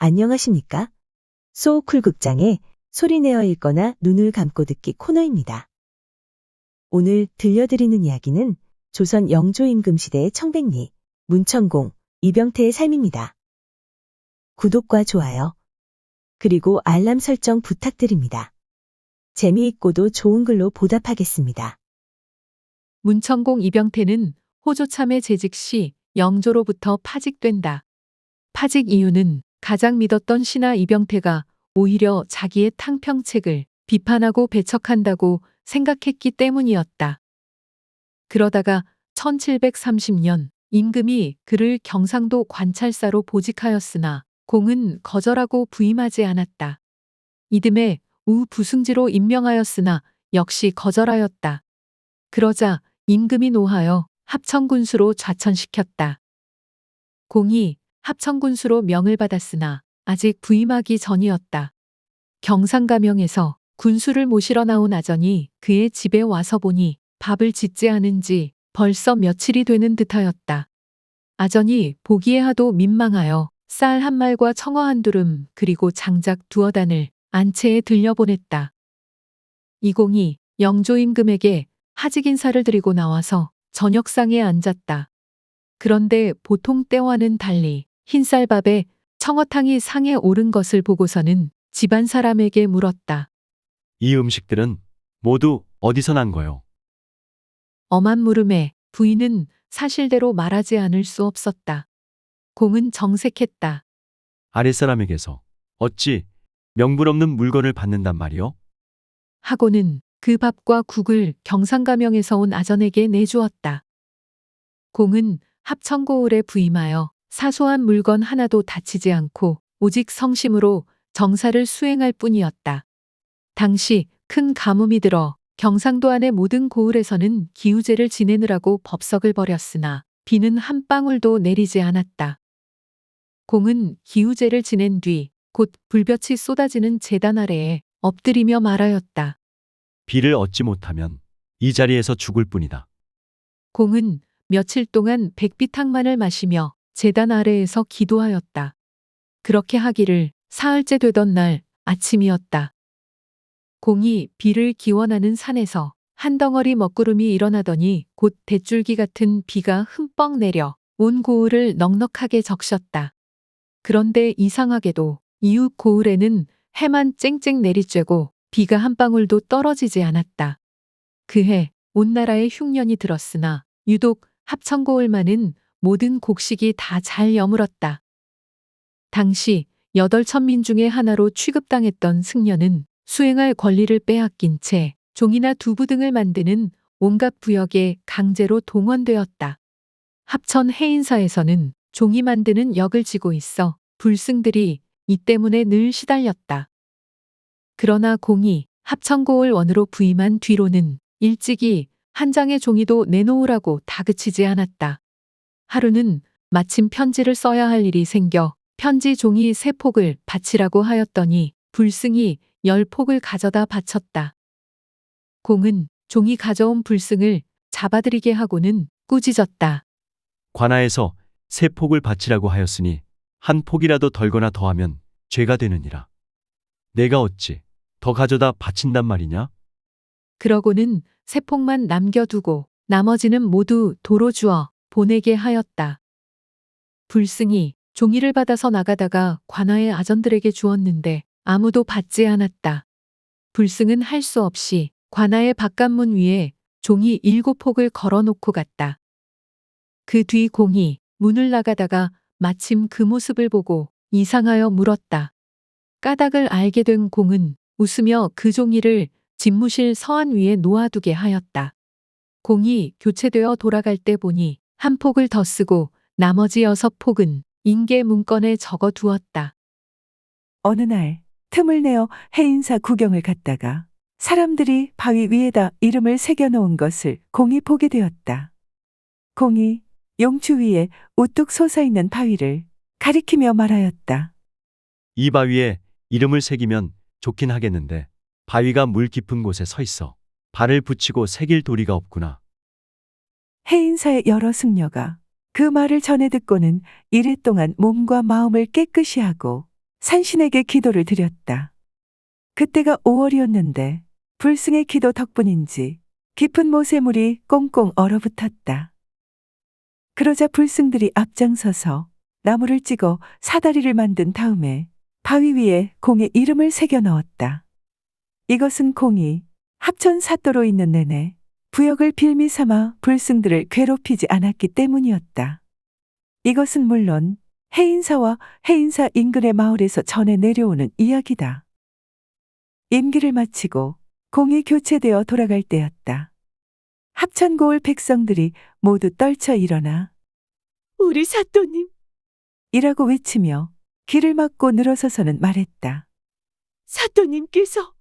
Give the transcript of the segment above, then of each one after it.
안녕하십니까? 소쿨 극장의 소리내어 읽거나 눈을 감고 듣기 코너입니다. 오늘 들려드리는 이야기는 조선 영조 임금 시대의 청백리, 문천공, 이병태의 삶입니다. 구독과 좋아요, 그리고 알람 설정 부탁드립니다. 재미있고도 좋은 글로 보답하겠습니다. 문천공 이병태는 호조참에 재직 시 영조로부터 파직된다. 파직 이유는 가장 믿었던 신하 이병태가 오히려 자기의 탕평책을 비판하고 배척한다고 생각했기 때문이었다. 그러다가 1730년 임금이 그를 경상도 관찰사로 보직하였으나 공은 거절하고 부임하지 않았다. 이듬해 우부승지로 임명하였으나 역시 거절하였다. 그러자 임금이 노하여 합천군수로 좌천시켰다. 공이 합천군수로 명을 받았으나 아직 부임하기 전이었다. 경상가명에서 군수를 모시러 나온 아전이 그의 집에 와서 보니 밥을 짓지 않은 지 벌써 며칠이 되는 듯하였다. 아전이 보기에 하도 민망하여 쌀 한 말과 청어 한 두름 그리고 장작 두어 단을 안채에 들려보냈다. 이공이 영조 임금에게 하직 인사를 드리고 나와서 저녁상에 앉았다. 그런데 보통 때와는 달리 흰쌀밥에 청어탕이 상에 오른 것을 보고서는 집안 사람에게 물었다. 이 음식들은 모두 어디서 난 거요? 엄한 물음에 부인은 사실대로 말하지 않을 수 없었다. 공은 정색했다. 아랫사람에게서 어찌 명분 없는 물건을 받는단 말이요? 하고는 그 밥과 국을 경상가명에서 온 아전에게 내주었다. 공은 합천고을에 부임하여 사소한 물건 하나도 다치지 않고 오직 성심으로 정사를 수행할 뿐이었다. 당시 큰 가뭄이 들어 경상도 안의 모든 고을에서는 기우제를 지내느라고 법석을 벌였으나 비는 한 방울도 내리지 않았다. 공은 기우제를 지낸 뒤 곧 불볕이 쏟아지는 재단 아래에 엎드리며 말하였다. 비를 얻지 못하면 이 자리에서 죽을 뿐이다. 공은 며칠 동안 백비탕만을 마시며 재단 아래에서 기도하였다. 그렇게 하기를 사흘째 되던 날 아침이었다. 공이 비를 기원하는 산에서 한 덩어리 먹구름이 일어나더니 곧 대줄기 같은 비가 흠뻑 내려 온 고을을 넉넉하게 적셨다. 그런데 이상하게도 이웃 고을에는 해만 쨍쨍 내리쬐고 비가 한 방울도 떨어지지 않았다. 그해 온 나라에 흉년이 들었으나 유독 합천고을만은 모든 곡식이 다 잘 여물었다. 당시 여덟 천민 중의 하나로 취급당했던 승려는 수행할 권리를 빼앗긴 채 종이나 두부 등을 만드는 온갖 부역에 강제로 동원되었다. 합천 해인사에서는 종이 만드는 역을 지고 있어 불승들이 이 때문에 늘 시달렸다. 그러나 공이 합천고을 원으로 부임한 뒤로는 일찍이 한 장의 종이도 내놓으라고 다그치지 않았다. 하루는 마침 편지를 써야 할 일이 생겨 편지 종이 세 폭을 바치라고 하였더니 불승이 열 폭을 가져다 바쳤다. 공은 종이 가져온 불승을 잡아들이게 하고는 꾸짖었다. 관아에서 세 폭을 바치라고 하였으니 한 폭이라도 덜거나 더하면 죄가 되느니라. 내가 어찌 더 가져다 바친단 말이냐? 그러고는 세 폭만 남겨두고 나머지는 모두 도로 주어 보내게 하였다. 불승이 종이를 받아서 나가다가 관아의 아전들에게 주었는데 아무도 받지 않았다. 불승은 할 수 없이 관아의 바깥문 위에 종이 일곱 폭을 걸어놓고 갔다. 그 뒤 공이 문을 나가다가 마침 그 모습을 보고 이상하여 물었다. 까닭을 알게 된 공은 웃으며 그 종이를 집무실 서한 위에 놓아두게 하였다. 공이 교체되어 돌아갈 때 보니 한 폭을 더 쓰고 나머지 여섯 폭은 인계 문건에 적어 두었다. 어느 날 틈을 내어 해인사 구경을 갔다가 사람들이 바위 위에다 이름을 새겨 놓은 것을 공이 보게 되었다. 공이 용추 위에 우뚝 솟아 있는 바위를 가리키며 말하였다. 이 바위에 이름을 새기면 좋긴 하겠는데 바위가 물 깊은 곳에 서 있어 발을 붙이고 새길 도리가 없구나. 해인사의 여러 승려가 그 말을 전해 듣고는 이랫동안 몸과 마음을 깨끗이 하고 산신에게 기도를 드렸다. 그때가 5월이었는데 불승의 기도 덕분인지 깊은 모세물이 꽁꽁 얼어붙었다. 그러자 불승들이 앞장서서 나무를 찍어 사다리를 만든 다음에 바위 위에 공의 이름을 새겨 넣었다. 이것은 공이 합천 사도로 있는 내내 부역을 빌미 삼아 불승들을 괴롭히지 않았기 때문이었다. 이것은 물론 해인사와 해인사 인근의 마을에서 전해 내려오는 이야기다. 임기를 마치고 공이 교체되어 돌아갈 때였다. 합천고을 백성들이 모두 떨쳐 일어나 우리 사또님, 이라고 외치며 길을 막고 늘어서서는 말했다. 사또님께서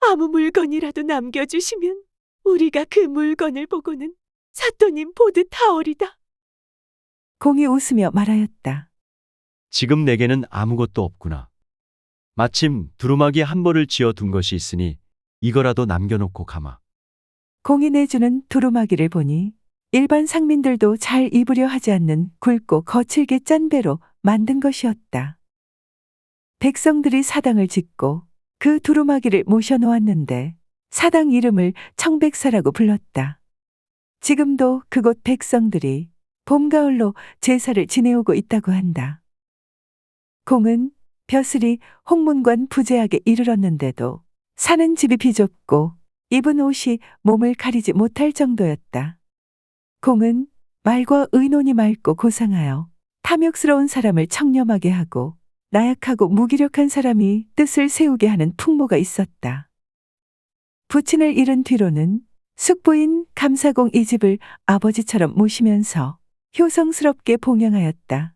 아무 물건이라도 남겨주시면 우리가 그 물건을 보고는 사또님 보듯 하오리다. 공이 웃으며 말하였다. 지금 내게는 아무것도 없구나. 마침 두루마기 한 벌을 지어 둔 것이 있으니 이거라도 남겨놓고 가마. 공이 내주는 두루마기를 보니 일반 상민들도 잘 입으려 하지 않는 굵고 거칠게 짠 배로 만든 것이었다. 백성들이 사당을 짓고 그 두루마기를 모셔놓았는데 사당 이름을 청백사라고 불렀다. 지금도 그곳 백성들이 봄, 가을로 제사를 지내오고 있다고 한다. 공은 벼슬이 홍문관 부재학에 이르렀는데도 사는 집이 비좁고 입은 옷이 몸을 가리지 못할 정도였다. 공은 말과 의논이 맑고 고상하여 탐욕스러운 사람을 청렴하게 하고 나약하고 무기력한 사람이 뜻을 세우게 하는 풍모가 있었다. 부친을 잃은 뒤로는 숙부인 감사공 이 집을 아버지처럼 모시면서 효성스럽게 봉양하였다.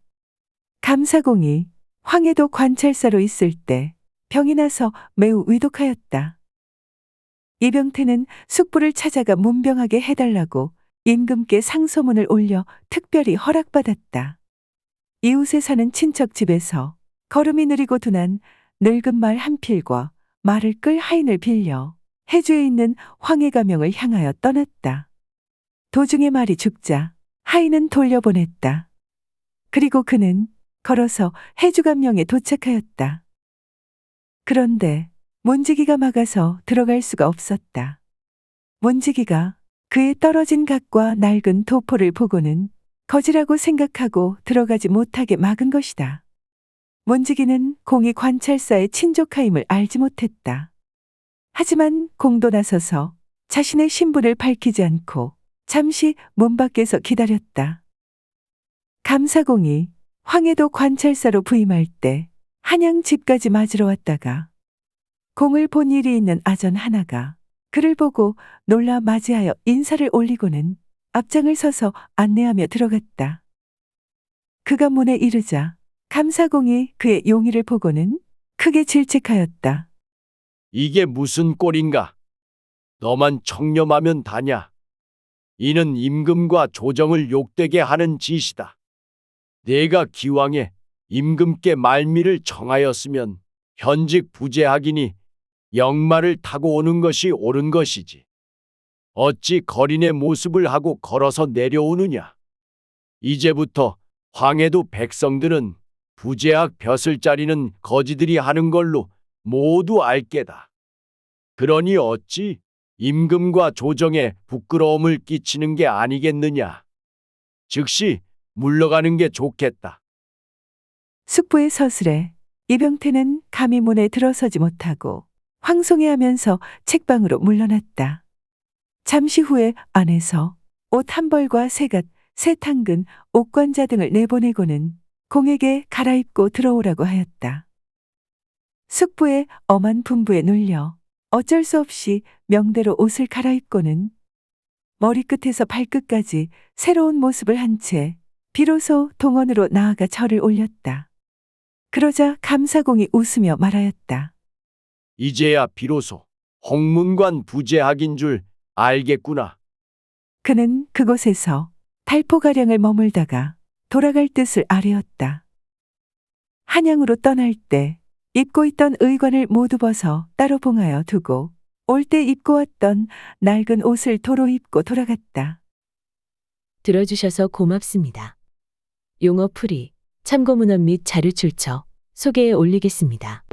감사공이 황해도 관찰사로 있을 때 병이 나서 매우 위독하였다. 이병태는 숙부를 찾아가 문병하게 해달라고 임금께 상소문을 올려 특별히 허락받았다. 이웃에 사는 친척 집에서 걸음이 느리고 둔한 늙은 말 한 필과 말을 끌 하인을 빌려 해주에 있는 황해 가명을 향하여 떠났다. 도중에 말이 죽자 하인은 돌려보냈다. 그리고 그는 걸어서 해주 감령에 도착하였다. 그런데 문지기가 막아서 들어갈 수가 없었다. 문지기가 그의 떨어진 각과 낡은 도포를 보고는 거지라고 생각하고 들어가지 못하게 막은 것이다. 문지기는 공이 관찰사의 친족하임을 알지 못했다. 하지만 공도 나서서 자신의 신분을 밝히지 않고 잠시 문 밖에서 기다렸다. 감사공이 황해도 관찰사로 부임할 때 한양 집까지 맞으러 왔다가 공을 본 일이 있는 아전 하나가 그를 보고 놀라 맞이하여 인사를 올리고는 앞장을 서서 안내하며 들어갔다. 그가 문에 이르자 감사공이 그의 용의를 보고는 크게 질책하였다. 이게 무슨 꼴인가? 너만 청렴하면 다냐? 이는 임금과 조정을 욕되게 하는 짓이다. 내가 기왕에 임금께 말미를 청하였으면 현직 부재하기니 영마를 타고 오는 것이 옳은 것이지. 어찌 거린의 모습을 하고 걸어서 내려오느냐? 이제부터 황해도 백성들은 부재학 벼슬 자리는 거지들이 하는 걸로 모두 알게다. 그러니 어찌 임금과 조정에 부끄러움을 끼치는 게 아니겠느냐? 즉시 물러가는 게 좋겠다. 숙부의 서술에 이병태는 감히 문에 들어서지 못하고 황송해하면서 책방으로 물러났다. 잠시 후에 안에서 옷 한 벌과 세갓, 세 탕근, 옷관자 등을 내보내고는 공에게 갈아입고 들어오라고 하였다. 숙부의 엄한 분부에 눌려 어쩔 수 없이 명대로 옷을 갈아입고는 머리끝에서 발끝까지 새로운 모습을 한 채 비로소 동원으로 나아가 절을 올렸다. 그러자 감사공이 웃으며 말하였다. 이제야 비로소 홍문관 부재학인 줄 알겠구나. 그는 그곳에서 달포가량을 머물다가 돌아갈 뜻을 아뢰었다. 한양으로 떠날 때 입고 있던 의관을 모두 벗어 따로 봉하여 두고 올 때 입고 왔던 낡은 옷을 도로 입고 돌아갔다. 들어주셔서 고맙습니다. 용어 풀이, 참고문헌 및 자료 출처, 소개해 올리겠습니다.